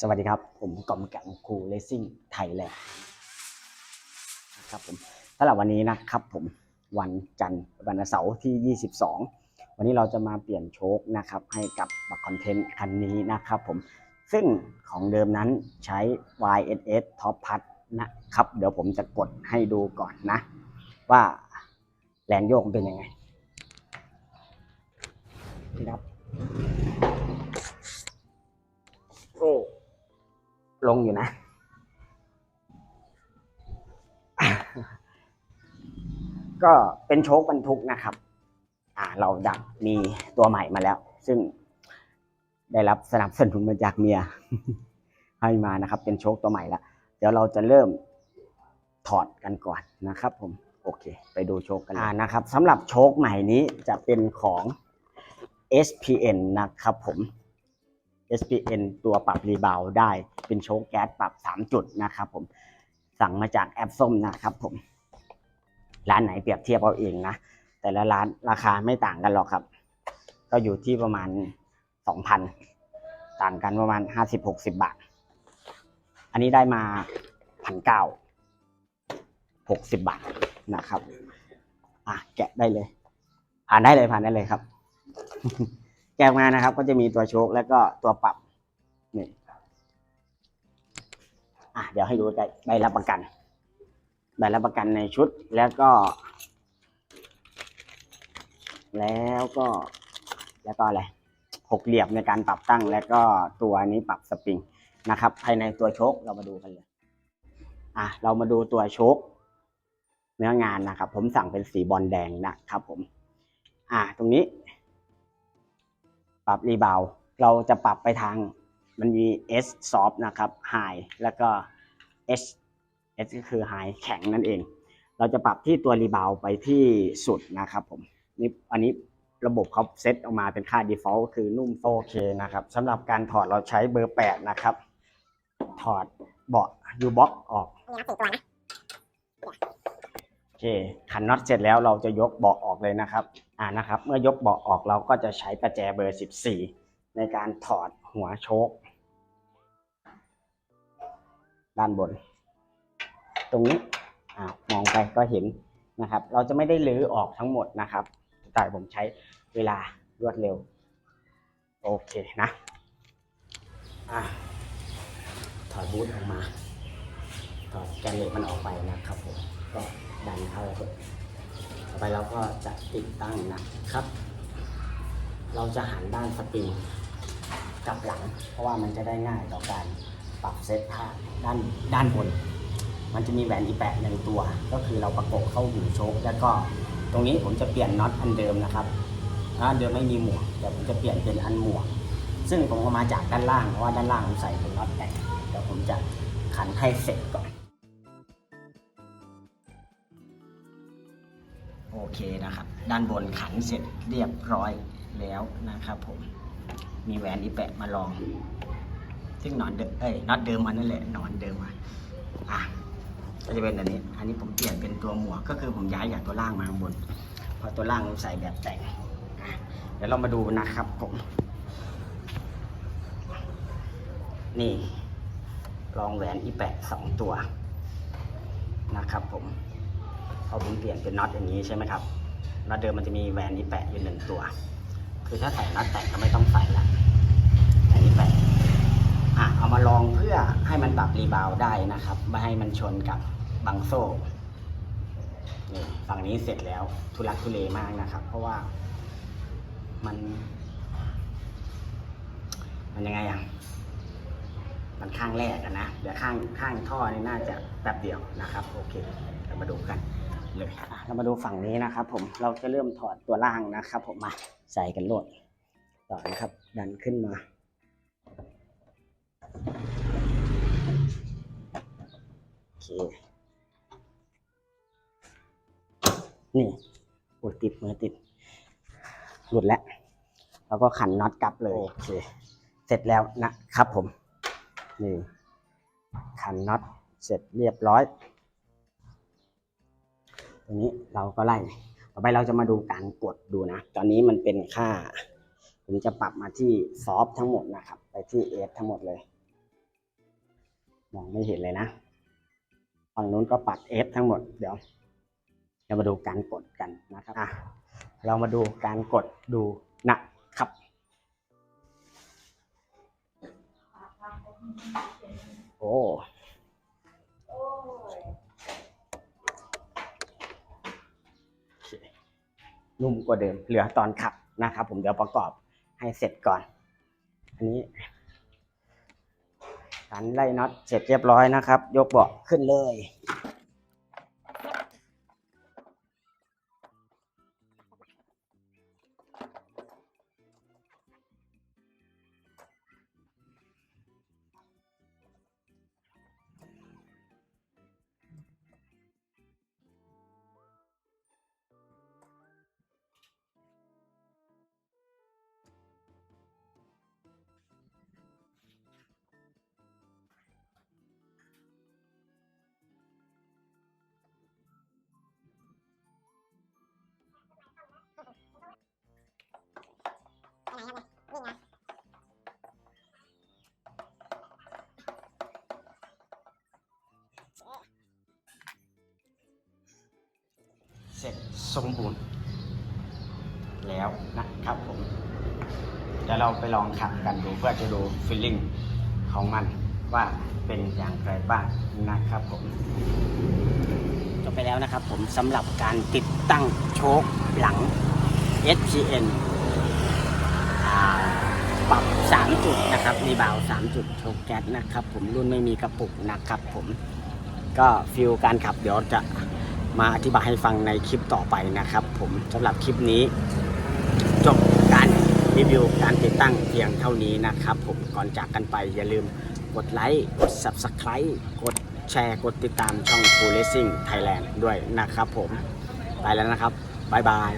สวัสดีครับ ผมกอมกังคูเลซิ่งไทยแลนด์นะครับผมสำหรับวันนี้นะครับผมวันจันทร์วันเสาร์ที่ 22 วันนี้เราจะมาเปลี่ยนโชคนะครับ ให้กับบักคอนเทนต์คันนี้นะครับผมซึ่งของเดิมนั้นใช้ YSS Top p a t นะครับ เดี๋ยวผมจะกดให้ดูก่อนนะ ว่าแรงโยกเป็นยังไงนี่ครับ ลงอยู่นะ ก็เป็นโชคบรรทุกนะครับ อ่า เราดักมีตัวใหม่มาแล้ว ซึ่งได้รับสนับสนุนมาจากเมียให้มานะครับ เป็นโชคตัวใหม่แล้วเดี๋ยวเราจะเริ่มถอดกันก่อนนะครับ ผม โอเค ไปดูโชคกันเลยอ่านะครับสำหรับโชคใหม่นี้จะเป็นของ SPN นะครับผม SPN ตัวปรับรีบาวได้เป็นโชคแก๊สปรับ 3 จุดนะครับผมสั่งมาจากแอปส้มนะครับผม ร้านไหนเปรียบเทียบเอาเองนะ แต่ละร้านราคาไม่ต่างกันหรอกครับ ก็อยู่ที่ประมาณ 2,000 ต่างกันประมาณ 50-60 บาท อันนี้ได้มาพันเก้าหกสิบบาทนะครับ อะ แกะได้เลย ผ่านได้เลยผ่านได้เลยครับ แกะมานะครับ ก็จะมีตัวโชคแล้วก็ตัวปรับนี่อะเดี๋ยวให้ดูใกล้ใบรับประกันใบรับประกันในชุดแล้วก็ แล้วก็แล้วก็อะไรหกเหลี่ยมในการปรับตั้ง แล้วก็ตัวนี้ปรับสปริงนะครับ ภายในตัวโชคเรามาดูกันเลย อะเรามาดูตัวโชคเนื้องานนะครับ ผมสั่งเป็นสีบอลแดงนะครับผม อะตรงนี้ ปรับรีบาวเราจะปรับไปทางมันมี S soft นะครับ high แล้วก็ S S ก็คือ high แข็งนั่นเอง เราจะปรับที่ตัวรีบาวไปที่สุดนะครับผมนี่อันนี้ระบบเขาเซตออกมาเป็นค่า default คือนุ่มโอเคนะครับสำหรับการถอดเราใช้เบอร์ 8 นะครับ ถอดเบาะยูบ็อกออกมีนับสี่ตัวนะ ขันน็อตเสร็จแล้วเราจะยกเบาะออกเลยนะครับ อ่านะครับ เมื่อยกเบาะออกเราก็จะใช้ประแจเบอร์ 14 ในการถอดหัวโชคด้านบน ตรงนี้อ่ามองไปก็เห็นนะครับ เราจะไม่ได้ลื้อออกทั้งหมดนะครับ แต่ผมใช้เวลารวดเร็ว โอเคนะอะถอดบูทออกมา ถอดแกนเหล็กมันออกไปนะครับผม ก็ดันเข้าไปต่อไปเราก็จะติดตั้งนะครับ เราจะหันด้านสปริงกลับหลัง เพราะว่ามันจะได้ง่ายต่อการปรับเซตท่าด้านด้านบน มันจะมีแหวนอีแปะหนึ่งตัว ก็คือเราประกบเข้าหูโชคแล้วก็ตรงนี้ผมจะเปลี่ยนน็อตอันเดิมนะครับอันเดิมไม่มีหมวกแต่ผมจะเปลี่ยนเป็นอันหมวก ซึ่งผมเอามาจากด้านล่างเพราะว่าด้านล่างผมใส่เป็นน็อตแต่เดี๋ยวผมจะขันให้เสร็จก่อน โอเคนะครับ ด้านบนขันเสร็จเรียบร้อยแล้วนะครับผมมีแหวนอีแปะมาลอง ซึ่งหนอนเดิมเอ้ยน็อตเดิมมันนั่นแหละหนอนเดิมอะอะก็จะเป็นอันนี้ อันนี้ผมเปลี่ยนเป็นตัวหมวกก็คือผมย้ายจากตัวล่างมาข้างบนเพราะตัวล่างผมใส่แบบแต่งเดี๋ยวเรามาดูนะครับผม นี่ลองแหวนอีแปะสองตัวนะครับผม พอผมเปลี่ยนเป็นน็อตอย่างนี้ใช่ไหมครับน็อตเดิมมันจะมีแหวนนี้แปะอยู่หนึ่งตัว คือถ้าใส่น็อตแต่งก็ไม่ต้องใส่ละอันนี้แปะอะเอามาลองเพื่อให้มันปรับรีบาวได้นะครับ ไม่ให้มันชนกับบังโซ่นี่ฝั่งนี้เสร็จแล้วทุลักทุเลมากนะครับ เพราะว่ามัน มันยังไงอะมันข้างแรกนะ เดี๋ยวข้างข้างท่อนี่น่าจะแป๊บเดียวนะครับ โอเคเรามาดูกัน เลยอะเรามาดูฝั่งนี้นะครับ ผมเราจะเริ่มถอดตัวล่างนะครับ ผมมาใส่กันโหลดต่อนะครับ ดันขึ้นมา โอเค นี่โอ้ยติดมือติด หลุดแล้วแล้วก็ขันน็อตกลับเลย โอเค เสร็จแล้วนะครับผม นี่ ขันน็อตเสร็จเรียบร้อย ตรงนี้เราก็ไล่ ต่อไปเราจะมาดูการกดดูนะ ตอนนี้มันเป็นค่า ผมจะปรับมาที่ซอฟทั้งหมดนะครับ ไปที่เอฟทั้งหมดเลย มองไม่เห็นเลยนะฝั่งนู้นก็ปัด F ทั้งหมด เดี๋ยว จะมาดูการกดกันนะครับอะเรามาดูการกดดู กว่าเดิม เหลือตอนขับนะครับ ผมเดี๋ยวประกอบให้เสร็จก่อน อันนี้การไล่น็อตเสร็จเรียบร้อยนะครับ ยกเบาะขึ้นเลย เสร็จสมบูรณ์ แล้วนะครับผมเดี๋ยวเราไปลองขับกันดูเพื่อจะดูฟีลลิ่งของมันว่าเป็นอย่างไรบ้างนะครับผมจบไปแล้วนะครับผมสำหรับการติดตั้งโชคหลัง SGN ปรับ 3 จุดนะครับมีบาว 3 จุดโชคแก๊สนะครับผมรุ่นไม่มีกระปุกนะครับผมก็ฟิลการขับเดี๋ยวจะ มาอธิบายให้ฟังในคลิปต่อไปนะครับ ผมสำหรับคลิปนี้ จบการรีวิวการติดตั้งเพียงเท่านี้นะครับ ผมก่อนจากกันไปอย่าลืมกดไลค์กด Subscribe กดแชร์กดติดตามช่อง Full Racing Thailand ด้วยนะครับผมไปแล้วนะครับ บ๊ายบาย